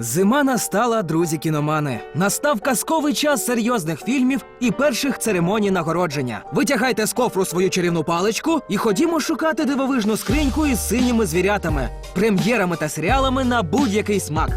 Зима настала, друзі кіномани. Настав казковий час серйозних фільмів і перших церемоній нагородження. Витягайте з кофру свою чарівну паличку і ходімо шукати дивовижну скриньку із синіми звірятами, прем'єрами та серіалами на будь-який смак.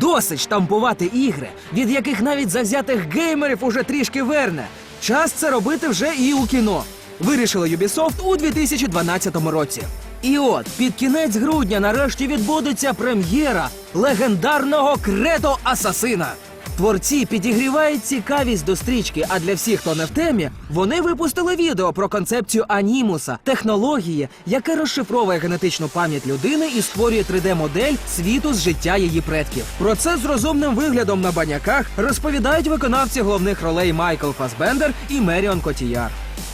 Досить штампувати ігри, від яких навіть завзятих геймерів уже трішки верне. Час це робити вже і у кіно. Вирішили Ubisoft у 2012 році. І от під кінець грудня нарешті відбудеться прем'єра легендарного Крето Асасина. Творці підігрівають цікавість до стрічки, а для всіх, хто не в темі, вони випустили відео про концепцію анімуса, технології, яка розшифровує генетичну пам'ять людини і створює 3D-модель світу з життя її предків. Про це з розумним виглядом на баняках розповідають виконавці головних ролей Майкл Фасбендер і Меріон Котіяр.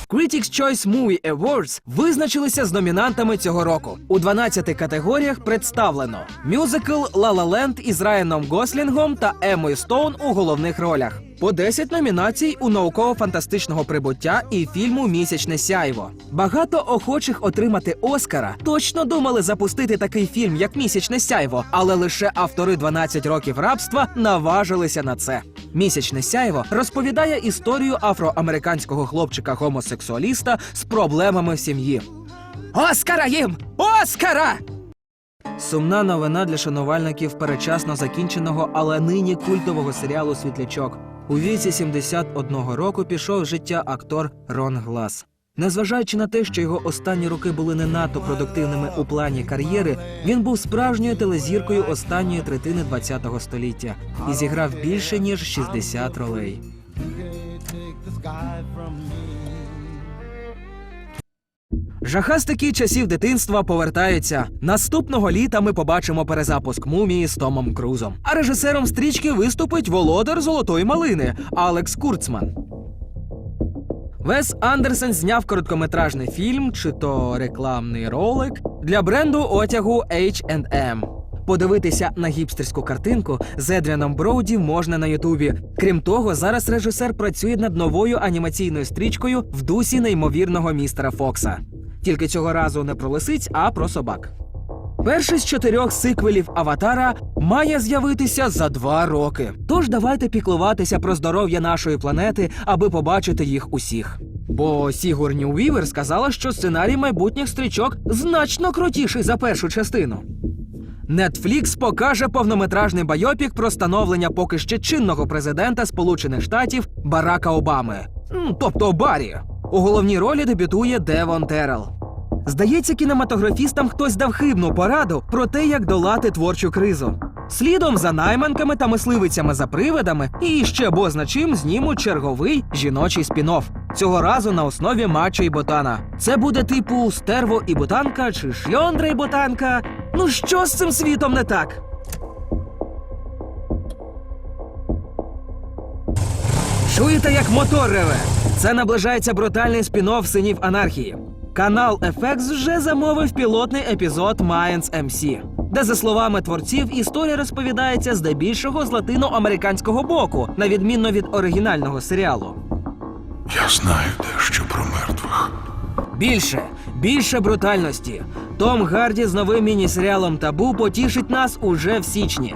Critics' Choice Movie Awards визначилися з номінантами цього року. У 12 категоріях представлено мюзикл «Ла Ла Ленд» із Райаном Гослінгом та Емою Стоун у головних ролях. По 10 номінацій у науково-фантастичного прибуття і фільму Місячне сяйво. Багато охочих отримати Оскара точно думали запустити такий фільм, як Місячне сяйво, але лише автори 12 років рабства наважилися на це. Місячне сяйво розповідає історію афроамериканського хлопчика-гомосексуаліста з проблемами в сім'ї. Оскара їм! Оскара! Сумна новина для шанувальників перечасно закінченого, але нині культового серіалу Світлячок. У віці 71 року пішов життя актор Рон Глас. Незважаючи на те, що його останні роки були не надто продуктивними у плані кар'єри, він був справжньою телезіркою останньої третини ХХ століття і зіграв більше ніж 60 ролей. Жахастики часів дитинства повертаються. Наступного літа ми побачимо перезапуск мумії з Томом Крузом. А режисером стрічки виступить володар золотої малини Алекс Курцман. Вес Андерсен зняв короткометражний фільм чи то рекламний ролик для бренду одягу H&M. Подивитися на гіпстерську картинку з Едріаном Броуді можна на Ютубі. Крім того, зараз режисер працює над новою анімаційною стрічкою в дусі неймовірного містера Фокса. Тільки цього разу не про лисиць, а про собак. Перший з чотирьох сиквелів Аватара має з'явитися за два роки. Тож давайте піклуватися про здоров'я нашої планети, аби побачити їх усіх. Бо Сігурні Уівер сказала, що сценарій майбутніх стрічок значно крутіший за першу частину. Netflix покаже повнометражний байопік про становлення поки ще чинного президента Сполучених Штатів Барака Обами, тобто Барі. У головній ролі дебютує Девон Террел. Здається, кінематографістам хтось дав хибну пораду про те, як долати творчу кризу. Слідом за найманками та мисливицями за привидами і ще бозна чим знімуть черговий жіночий спін-офф. Цього разу на основі мачо і ботана. Це буде типу стерво і ботанка чи шльондра і ботанка. Ну що з цим світом не так? Чуєте, як мотор реве? Це наближається брутальний спін-офф синів анархії. Канал FX вже замовив пілотний епізод Mayans MC, де, за словами творців, історія розповідається здебільшого з латиноамериканського боку, на відмінно від оригінального серіалу. Я знаю дещо про мертвих. Більше, більше брутальності. Том Гарді з новим міні-серіалом Табу потішить нас уже в січні.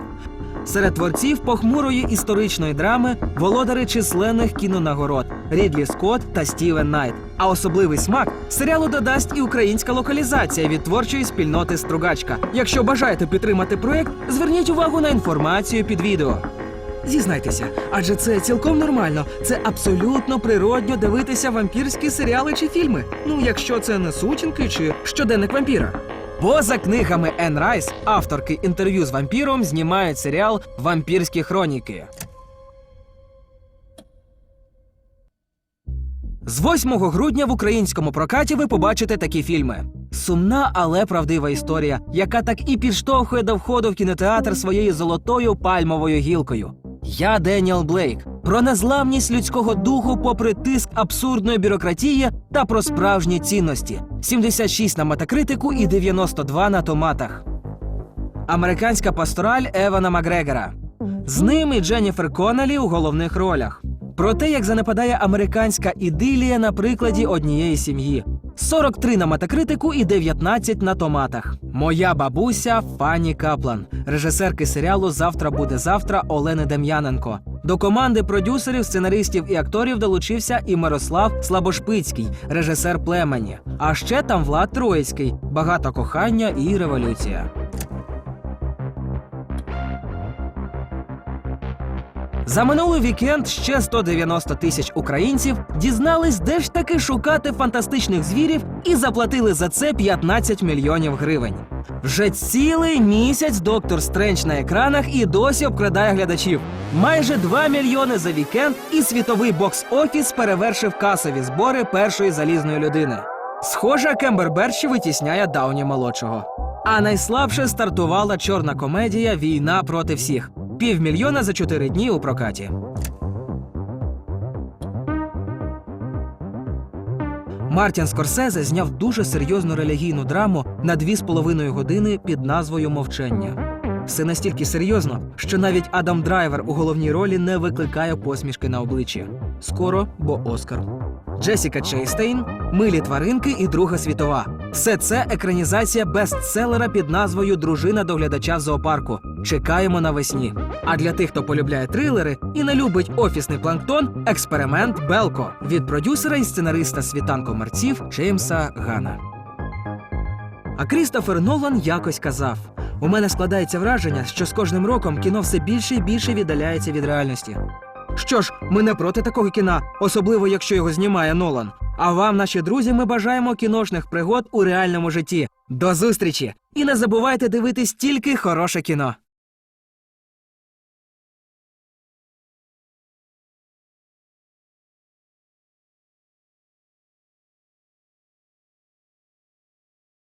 Серед творців похмурої історичної драми володари численних кінонагород Рідлі Скотт та Стівен Найт. А особливий смак серіалу додасть і українська локалізація від творчої спільноти Стругачка. Якщо бажаєте підтримати проект, зверніть увагу на інформацію під відео. Зізнайтеся, адже це цілком нормально. Це абсолютно природньо дивитися вампірські серіали чи фільми. Ну, якщо це не сутінки чи щоденник вампіра. Бо за книгами Енн Райс, авторки інтерв'ю з вампіром, знімають серіал Вампірські хроніки. З 8 грудня в українському прокаті ви побачите такі фільми. Сумна, але правдива історія, яка так і підштовхує до входу в кінотеатр своєю золотою пальмовою гілкою. Я Деніел Блейк. Про незламність людського духу попри тиск абсурдної бюрократії та про справжні цінності. 76 на метакритику і 92 на томатах. Американська пастораль Евана Макгрегора. З ним і Дженніфер Коннелі у головних ролях. Про те, як занепадає американська ідилія на прикладі однієї сім'ї. 43 на метакритику і 19 на томатах. Моя бабуся Фані Каплан, режисерки серіалу Завтра буде завтра Олени Дем'яненко. До команди продюсерів, сценаристів і акторів долучився і Мирослав Слабошпицький, режисер племені. А ще там Влад Троїцький, багато кохання і революція. За минулий вікенд ще 190 тисяч українців дізнались, де ж таки шукати фантастичних звірів, і заплатили за це 15 мільйонів гривень. Вже цілий місяць доктор Стрендж на екранах і досі обкрадає глядачів. Майже 2 мільйони за вікенд, і світовий бокс-офіс перевершив касові збори першої залізної людини. Схоже, Кемберберч витісняє Дауні молодшого. А найслабше стартувала чорна комедія Війна проти всіх. Півмільйона за чотири дні у прокаті. Мартін Скорсезе зняв дуже серйозну релігійну драму на дві з половиною години під назвою Мовчання. Все настільки серйозно, що навіть Адам Драйвер у головній ролі не викликає посмішки на обличчі. Скоро, бо Оскар. Джесіка Чейстейн, Милі тваринки і Друга світова. Все це екранізація бестселера під назвою Дружина доглядача зоопарку. Чекаємо навесні. А для тих, хто полюбляє трилери і не любить офісний планктон, експеримент Белко від продюсера і сценариста світанку мерців Джеймса Гана. А Крістофер Нолан якось казав: у мене складається враження, що з кожним роком кіно все більше і більше віддаляється від реальності. Що ж, ми не проти такого кіна, особливо якщо його знімає Нолан. А вам, наші друзі, ми бажаємо кіношних пригод у реальному житті. До зустрічі! І не забувайте дивитись тільки хороше кіно.